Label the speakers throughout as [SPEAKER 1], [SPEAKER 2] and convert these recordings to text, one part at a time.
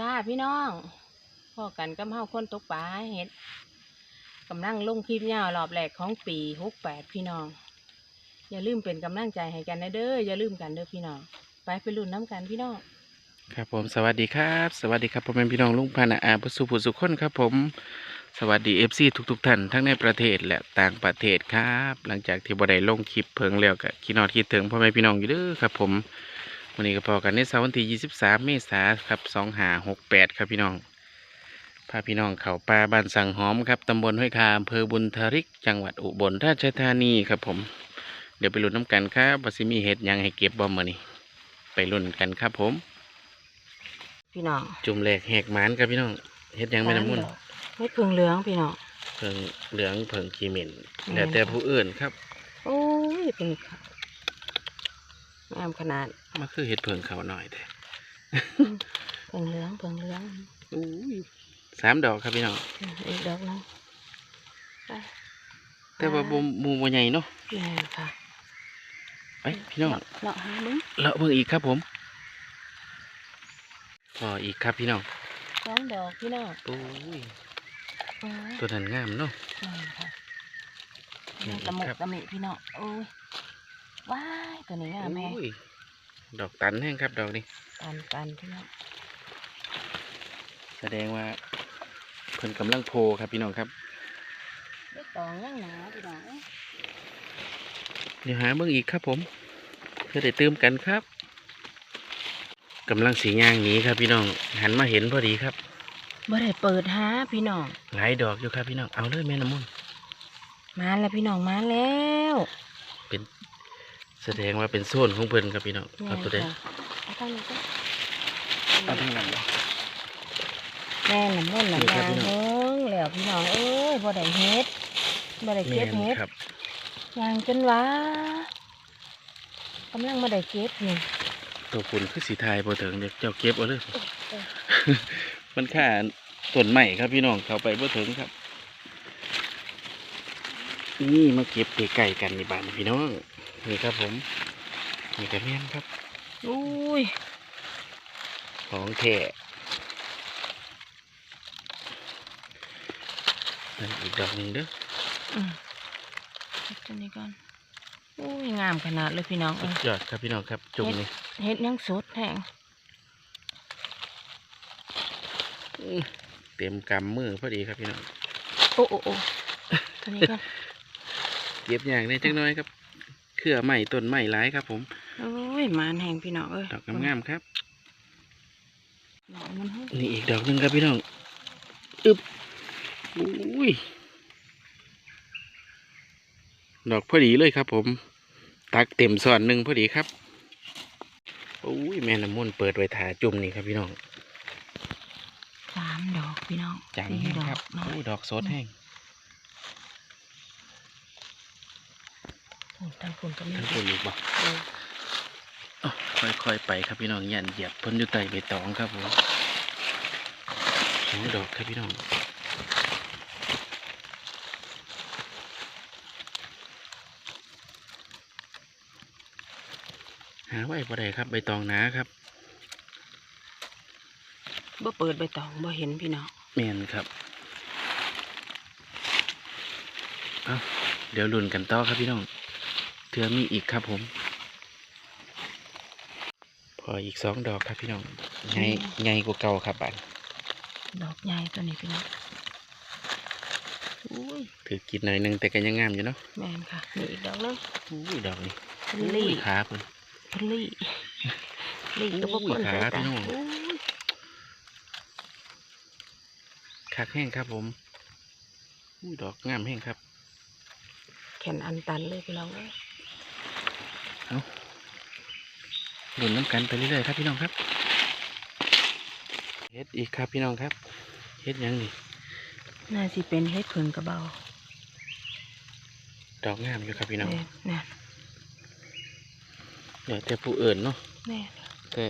[SPEAKER 1] ดีค่ะพี่น้องพ่อกันกับเฮาคนตกปลาเห็ดกำลังลงคลิปยาวรอบแรกของปีหกแปดพี่น้อง อย่าลืมเป็นกำลังใจให้กันนะเด้ออย่าลืมกันเด้อพี่น้องไปไปรุ่นน้ำกันพี่น้อง
[SPEAKER 2] ครับผมสวัสดีครับ สวัสดีครับพ่อแม่พี่น้องลุงพันอาบุสุภุสุขคนครับผมสวัสดีเอฟซีทุกๆท่านทั้งในประเทศและต่างประเทศครับ หลังจากที่บ่ได้ลงคลิปเพิงแล้วก็คิดนอดคิดถึงพ่อแม่พี่น้องอยู่เด้อครับผม วันนี้ก็พอกันในเสาร์วันที่ 23 เมษายนครับ2568 ครับพี่น้องพาพี่น้องเข้าป่าบ้านสังหอมครับตำบลห้วยคาอำเภอบุญทริก จังหวัดอุบลราชธานีครับผม เดี๋ยวไปลุ้นน้ำกันครับว่าสิมีเห็ดหยังให้เก็บบ่มื้อนี้ไปลุ้นกันครับผม
[SPEAKER 1] พี่น้อง
[SPEAKER 2] จุ่มแหลกแหกหมานครับพี่น้องเฮ็ดหยังไม่น้ำมุน
[SPEAKER 1] ไม่พึ่งเหลืองพี่น้อง
[SPEAKER 2] เพิงเหลืองเพิงขีเหม็น
[SPEAKER 1] แม่น
[SPEAKER 2] แล้วแต่ผู้อื่นครับ
[SPEAKER 1] โอ้ยเป็นค่ะงามขนาด
[SPEAKER 2] มาคือเฮ็ดเพิงเขาหน่อยแต่
[SPEAKER 1] เพิ่งเหลืองเพิ่งเหลือง
[SPEAKER 2] อู้ยสามดอกครับพี่น้อง
[SPEAKER 1] อืมอีกดอกหนึงไป
[SPEAKER 2] แต่ว่าบ่หมูบ่ใหญ่เนาะ
[SPEAKER 1] แม่นค่ะ
[SPEAKER 2] ไปพี่น้อง
[SPEAKER 1] เลาะหามึง
[SPEAKER 2] เลาะเบิ่งอีกครับผมพออีกครับพี่น้อง
[SPEAKER 1] สองดอกพี่น้อง
[SPEAKER 2] โอ้ย
[SPEAKER 1] โอ้ย
[SPEAKER 2] ตัวนั้นงามเนาะ
[SPEAKER 1] แม่นค่ะ
[SPEAKER 2] นี่
[SPEAKER 1] ตะหมก
[SPEAKER 2] ครับ
[SPEAKER 1] ตะหมิพี่น้องโอ้ยว้ายตัวนี้งามแม่
[SPEAKER 2] โอ้ย ดอกตันแห้งครับดอกนี้
[SPEAKER 1] ปันปันพี่น้อง
[SPEAKER 2] แสดงว่าเพิ่นกำลังโพครับพี่น้องครับ
[SPEAKER 1] ได้ตองยังหนาพี่น้องเอ้ย
[SPEAKER 2] เดี๋ยวหาเบิ่งอีกครับผมเพื่อได้เติมกันครับกำลังสีย่างหนีครับพี่น้องหันมาเห็นพอดีครับ
[SPEAKER 1] บ่ได้เปิดหาพี่น้อง
[SPEAKER 2] หลายดอกอยู่ครับพี่น้องเอาเลยแม่น้ำมนต์
[SPEAKER 1] มาแล้วพี่น้องมาแล้ว
[SPEAKER 2] เป็น แสดงว่าเป็นโซนของเพิ่นครับพี่น้องเอาตัวใด
[SPEAKER 1] แม่นค่ะเอาตั้งนี้ก็
[SPEAKER 2] เอาทั้งนั้นเลย
[SPEAKER 1] แม่น้ำมันต์
[SPEAKER 2] นี่
[SPEAKER 1] น้ำ
[SPEAKER 2] ครั
[SPEAKER 1] ยา
[SPEAKER 2] บพี่น้อง
[SPEAKER 1] เบิ้งแล้วพี่น้องเอ้ยบ่ได้เฮ็ดบ่ได้
[SPEAKER 2] แม่
[SPEAKER 1] เก็บ
[SPEAKER 2] น
[SPEAKER 1] เฮ็ด
[SPEAKER 2] ครับ
[SPEAKER 1] ยางจนว่ากำลังมาได้เก็บนี่
[SPEAKER 2] ตัวคุณคือสีทายพอถึงเดี๋ยวเจ้าเก็บเอาเลย
[SPEAKER 1] เออ
[SPEAKER 2] มันค่าต้นใหม่ครับพี่น้องเขาไปพอถึงครับ นี่มาเก็บไก่ๆกันในบ้านพี่น้อง นี่ครับผมนี่กระแม่นครับ
[SPEAKER 1] อุ้ย
[SPEAKER 2] ของแท้นั่นอีกดอกหนึ่งเด้อ
[SPEAKER 1] อืมเก็บตัวนี้ก่อนอุ้ยงามขนาดเลยพี่น้อง
[SPEAKER 2] สุ
[SPEAKER 1] เอ้
[SPEAKER 2] ด
[SPEAKER 1] ย
[SPEAKER 2] ยอดครับพี่น้องครับจุ่มนี่
[SPEAKER 1] เฮ็ดยังสดแห้ง
[SPEAKER 2] อื้อเต็มกำมือพอดีครับพี่น้อง
[SPEAKER 1] โอ้โอ้โอ้ตัวนี้ก่อน
[SPEAKER 2] เก็บอย่างนี้จังน้อยครับ เครือใหม่ต้นใหม่หลายครับ ผม
[SPEAKER 1] โอ้ยมานแห้งพี่น้องเอ้ย
[SPEAKER 2] ดอกงามๆครับ
[SPEAKER 1] ดอกมันเฮ้ย
[SPEAKER 2] นี่อีกดอกหนึ่งครับพี่น้องอึบอุ้ยดอกพอดีเลยครับ ผม ตักเต็มส่วนหนึ่งพอดีครับอุ้ยแม่น้ำมนต์เปิดไว้ถาจุ่มนี่ครับพี่น้อง
[SPEAKER 1] สามดอกพี่น้อง
[SPEAKER 2] จัง
[SPEAKER 1] สี่
[SPEAKER 2] แห้ง
[SPEAKER 1] ดอ
[SPEAKER 2] ครับ
[SPEAKER 1] กน้อย
[SPEAKER 2] อู้ดอกสดแห้ง
[SPEAKER 1] โอ้ ทางคุณก็มี
[SPEAKER 2] ท่านพูดอีกบ่
[SPEAKER 1] เออ
[SPEAKER 2] อ้อค่อยๆไปครับพี่น้องยันเหยียบเพ้นอยู่ใต้ใบตองครับผมสองดอกครับพี่น้องหาไว้บ่ได้ครับใบตองหนาครับ
[SPEAKER 1] บ่เปิดใบตองบ่เห็นพี่น้อง
[SPEAKER 2] แม่นครับเอาเดี๋ยวลุ้นกันต่อครับพี่น้อง เถือมีอีกครับผม พออีกสองดอกครับพี่น้องใหญ่ใหญ่กว่าเก่าครับบัน
[SPEAKER 1] ดอกใหญ่ตัวนี้พี่น้องอุ้ย
[SPEAKER 2] ถือกินหน่อยหนึงแต่ก็ยังงามอยู่เนาะ
[SPEAKER 1] แม่นค่ะมีอีกดอกนึง
[SPEAKER 2] อุ้ยดอกนี้
[SPEAKER 1] พันลี่
[SPEAKER 2] อุ้ยขาเพิ่น
[SPEAKER 1] พันลี่ลี่ก็บ่
[SPEAKER 2] อุ้ย
[SPEAKER 1] เปิ้น
[SPEAKER 2] ขา
[SPEAKER 1] ใส่
[SPEAKER 2] พี่
[SPEAKER 1] ตา
[SPEAKER 2] น้อง
[SPEAKER 1] อุ้ย
[SPEAKER 2] คักแห้งครับผมอุ้ยดอกงามแห้งครับ
[SPEAKER 1] แขนอันตันเลยพี่น้องเอ้ย
[SPEAKER 2] ลุ้นน้ำกันไปเรื่อยๆครับพี่น้องครับเฮ็ดอีกครับพี่น้องครับเฮ็ดหยังนี่
[SPEAKER 1] น่าสิเป็นเฮ็ดเพิ่งกระเบา
[SPEAKER 2] ดอกงามอยู่ครับพี่น้อง
[SPEAKER 1] แม่นแน่น
[SPEAKER 2] เดี๋ยวแต่ผู้อื่นเนาะ
[SPEAKER 1] แน่น
[SPEAKER 2] แต่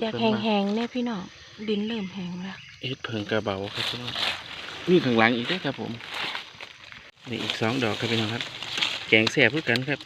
[SPEAKER 1] อยาก
[SPEAKER 2] เพิ่
[SPEAKER 1] แห้
[SPEAKER 2] น
[SPEAKER 1] ง
[SPEAKER 2] มา
[SPEAKER 1] ๆเนี่ยพี่น้องดินเริ่มแห้งแล้ว
[SPEAKER 2] เฮ็ดเพิงกระเบาครับพี่น้องมีข้างหลังอีกเด้วยครับผมนี่อีกสองดอกครับพี่น้องครับ แกงแซ่บเพื่อกันครับ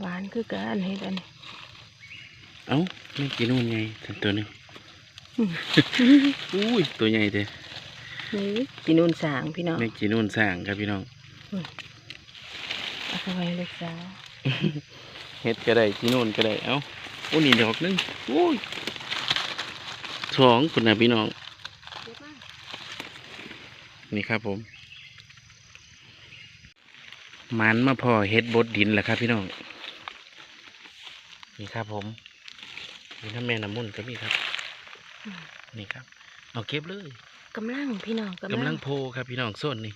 [SPEAKER 1] หวานคือกันเฮ็ดอันนี้
[SPEAKER 2] เอ้าไม่กินนู่นไงสันตัวหนึง
[SPEAKER 1] อืม
[SPEAKER 2] อุ้ยตัวใหญ่เด้
[SPEAKER 1] นี่กินนูนสางพี่น้อง
[SPEAKER 2] ไม่กินนู่นสร้างครับพี่น้อง
[SPEAKER 1] เอาไปไว้ลูกสาว
[SPEAKER 2] เฮ็ดก็ได้กินนู่นก็ได้เอ้าโอ้นี่ดอกหนึงโอ้ยสองคุณนะพี่น้องนี่ครับผมมันมาพอเฮ็ดบดดินแหละครับพี่น้อง นี่ครับผมนี่ถ้าแม่น้ำมุ่นต์ก็มีครับ นี่ครับเอาเก็บเลย
[SPEAKER 1] กำลังพี่น้อง
[SPEAKER 2] กำลังโพครับพี่น้องส้นนี่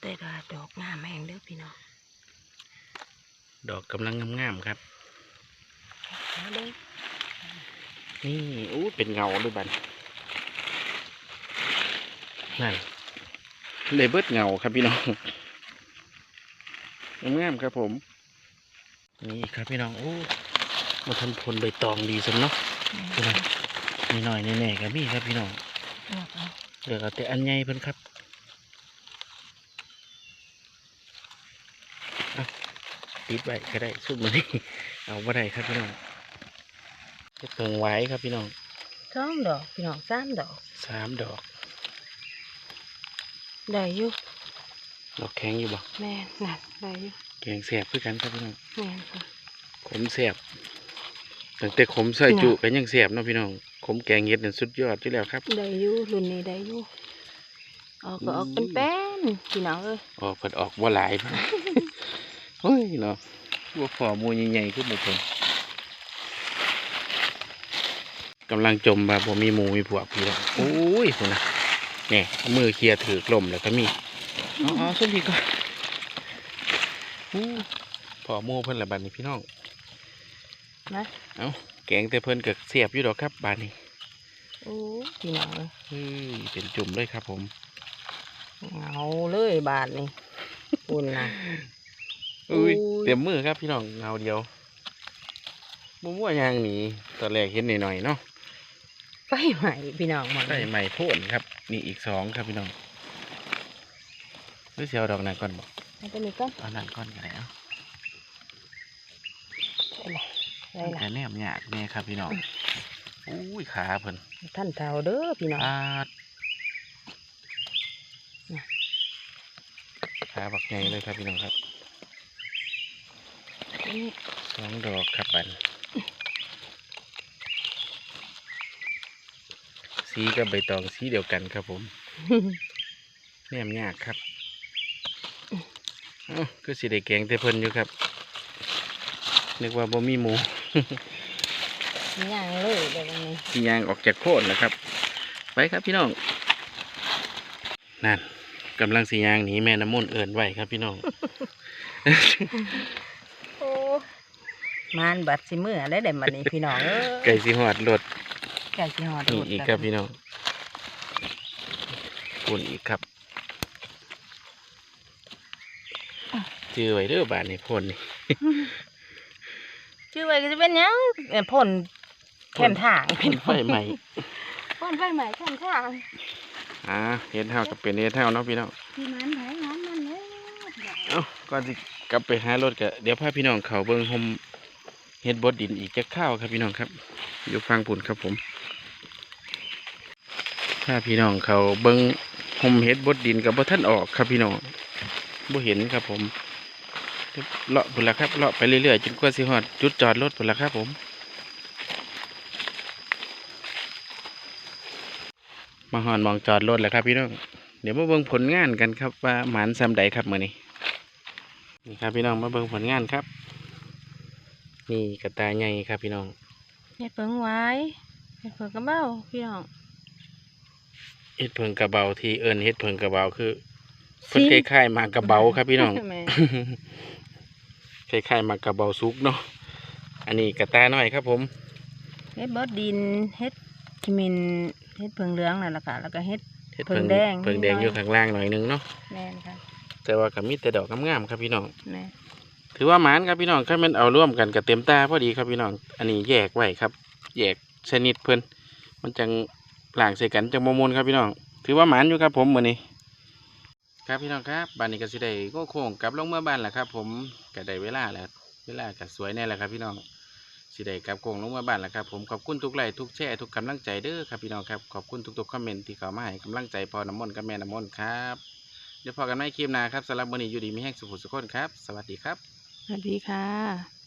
[SPEAKER 1] แต่ดอกดอกงามแห้งเด้อพี่น้อง
[SPEAKER 2] ดอกกำลังงามๆครับ
[SPEAKER 1] เอาเด้อ
[SPEAKER 2] นี่อู้เป็นเงาด้วยบันนั่นเลยเบิดเงาครับพี่น้องงามๆครับผม นี่ครับพี่น้องโอ้มาทำพลใบตองดีสมเนาะพี่น้องนี่หน่อยแน่ๆครับพี่ครับพี่น้อง
[SPEAKER 1] เลือกเอา
[SPEAKER 2] เดี๋ยวเอาแต่อันใหญ่เพิ่นครับเอาปิดไว้ก็ได้สุดมานี่เอาบ่ได้ครับพี่น้องจะเพิงไว้ครับพี่น้อง
[SPEAKER 1] สองดอกพี่น้องสามดอก
[SPEAKER 2] สามดอก
[SPEAKER 1] ได้อยู่
[SPEAKER 2] ดอกแข็งอยู่บ่
[SPEAKER 1] แม่นนั่นได้อยู่
[SPEAKER 2] แกงแสบคือกันครับพี่น้อง
[SPEAKER 1] แม่นค่ะ
[SPEAKER 2] ขมแสบตั้งแต่ขมใส่
[SPEAKER 1] พี่น้อง
[SPEAKER 2] จุกันยังแสบเนาะพี่น้องขมแกงเห็ดนั่นสุดยอดที่แล้วครับ
[SPEAKER 1] ได้อยู่รุ่นนี้ได้อยู่ออกก็ออกเป็นแป้นพี่น้องเอ้ย
[SPEAKER 2] ออกเพิ่นออกบ่หลายเฮ้ยเนาะว่าพอหมูใหญ่ๆคือหมูเพิ่นกำลังจมบ่าบ่มีหมูมีพวกพี่น้องโอ้ยพุ่นน่ะแนี่เอามือเคลียร์ถือกลมแล้วก็มีเอาเอาสุดพี่ก่อนอู้ พอหมูเพิ่นละบัดนี้พี่น้อง
[SPEAKER 1] นะ
[SPEAKER 2] เอาแกงแต่เพิ่นก็เสียบอยู่ดอกครับบาดนี้
[SPEAKER 1] โอ้พี่น้องเอ้ย
[SPEAKER 2] เฮ้ยเป็นจุ่มเลยครับผม
[SPEAKER 1] เอาเลยบาทนี่อุ่นนะ
[SPEAKER 2] อุ้ย
[SPEAKER 1] อุ้ย
[SPEAKER 2] เต็มมือครับพี่น้องเงาเดียวบ่มัวอยางหนีตอนแรกเห็นหน่อยๆเนาะ
[SPEAKER 1] ไฟใหม่พี่น้องหมด
[SPEAKER 2] ได้ใหม่โพ่นครับ นี่อีกสองครับพี่น้องหรือเสียวดอกนั้นก่อนบอก
[SPEAKER 1] เอาตัวนี้ก็
[SPEAKER 2] เอานั้นก่อนก็ได้เอา
[SPEAKER 1] ได้ละ
[SPEAKER 2] แต่แนมยากแน่ครับพี่น้องอุ้ยขาเพิ่น
[SPEAKER 1] ท่านเท่าเด้อพี่น้อง
[SPEAKER 2] อาด
[SPEAKER 1] น่ะ
[SPEAKER 2] ขาบักใหญ่เลยครับพี่น้องครับ
[SPEAKER 1] นี่
[SPEAKER 2] สองดอกครับปันสีกับใบตองสีเดียวกันครับผมแนมยากครับ เอ้าก็สิได้แกงแต่เพิ่นอยู่ครับ นึกว่าบ่มีหมู
[SPEAKER 1] ย่างเลยเดี๋ยววันนี้
[SPEAKER 2] ที่ยางออกจากโคนนะครับ ไปครับพี่น้อง นั่นกำลังสียางหนีแม่น้ำมนต์เอินไว้ครับพี่น้อง
[SPEAKER 1] โอ้มานบัดสิมือได้เด็ดวันนี้พี่น้องเอ้ย
[SPEAKER 2] ไก่สีหอดรถ
[SPEAKER 1] ไก่สิหอด
[SPEAKER 2] นี่
[SPEAKER 1] โดด
[SPEAKER 2] อีก
[SPEAKER 1] กัน
[SPEAKER 2] ครับพี่น้องปุ่นอีกครับ จือไว้เด้อบานนี่พ่นนี่
[SPEAKER 1] ชื่อไว้ก็จะเป็นหยังเอ่อพ่นแคมทางพี่น้อง
[SPEAKER 2] ไฟใหม่
[SPEAKER 1] พ่นไฟใหม่แคมทาง
[SPEAKER 2] อ่าเฮ็ดเท่ากับเป็นเฮ็ดเท่าเนาะพี่น้อง
[SPEAKER 1] พี่มันไผมันมันเลย
[SPEAKER 2] เอ้าก่อนสิกลับไปหารถก็เดี๋ยวพาพี่น้องเขาเบิ่งหมเฮ็ดบดดินอีกจักข้าวครับพี่น้องครับอยู่ฟังปุ่นครับผมถ้าพี่น้องเขาเบิ่งหมเฮ็ดบดดินกับบ่ท่านออกครับพี่น้องบ่เห็นครับผม เลาะพุ่นละครับเลาะไปเรื่อยๆจนกว่าสิฮอดจุดจอดรถพุ่นละครับผม มาหอนมองจอดรถแล้วครับพี่น้องเดี๋ยวมาเบิ่งผลงานกันครับว่าหมานซ้ำใดครับมื้อนี้นี่ครับพี่น้องมาเบิ่งผลงานครับ นี่กระตายใหญ่ครับพี่น้อง
[SPEAKER 1] เฮ็ดเพิ่งไว้เฮ็ดเพิ่งกระเบ้าพี่น้อง
[SPEAKER 2] เฮ็ดเพิงกระเบาที่เอิ้นเฮ็ดเพิงกระเบาคือ
[SPEAKER 1] ซิ
[SPEAKER 2] เพิ่น
[SPEAKER 1] ม
[SPEAKER 2] คล้ายๆหมากกระเบาครับพี่น้อง
[SPEAKER 1] แม่
[SPEAKER 2] คล้ายๆหมากกระเบาสุกเนาะอันนี้กระตาน้อยครับผม
[SPEAKER 1] เฮ็ดบดดินเฮ็ดขิมินเฮ็ดเพิ่งเหลืองนั่นแหละค่ะแล้วก็เฮ็ด
[SPEAKER 2] เฮ็ด
[SPEAKER 1] เพิ่งแดง
[SPEAKER 2] เพิงแดง
[SPEAKER 1] นิดหน่อย
[SPEAKER 2] อยู่ข้างล่างหน่อยหนึงเนาะ
[SPEAKER 1] แม่นค่ะ
[SPEAKER 2] แต่ว่าก็มีแต่ดอกงามๆครับพี่น้อง
[SPEAKER 1] แม่
[SPEAKER 2] ถือว่าหมานครับพี่น้องถ้ามันเอาร่วมกันกับเต็มตาพอดีครับพี่น้อง อันนี้แยกไว้ครับ แยกชนิดเพิ่นมันจังหลางใส่กันจังมมนครับพี่น้อง ถือว่าหมานอยู่ครับผมมื้อนี้ ครับพี่น้องครับบ้านนี้ก็สิได้ก็โค้งกลับลงเมื่อบ้านแหละครับ ผมก็ได้เวลาแล้วเวลาก็สวยแน่แหละครับ พี่น้องสิได้กลับโกงลงเมื่อบ้านแล้วครับผมขอบคุณทุกไลค์ทุกแชร์ทุกกำลังใจเด้อครับพี่น้องครับขอบคุณทุกๆคอมเมนต์ที่เข้ามาให้กำลังใจพอน้ำมนต์กับแม่น้ำมนต์ครับเดี๋ยวพอกันไม่คลิปหน้าครับสำหรับวันนี้อยู่ดีมีแห้งสุขสุขคนครับ สวัสดีครับ
[SPEAKER 1] สวัสดีค่ะ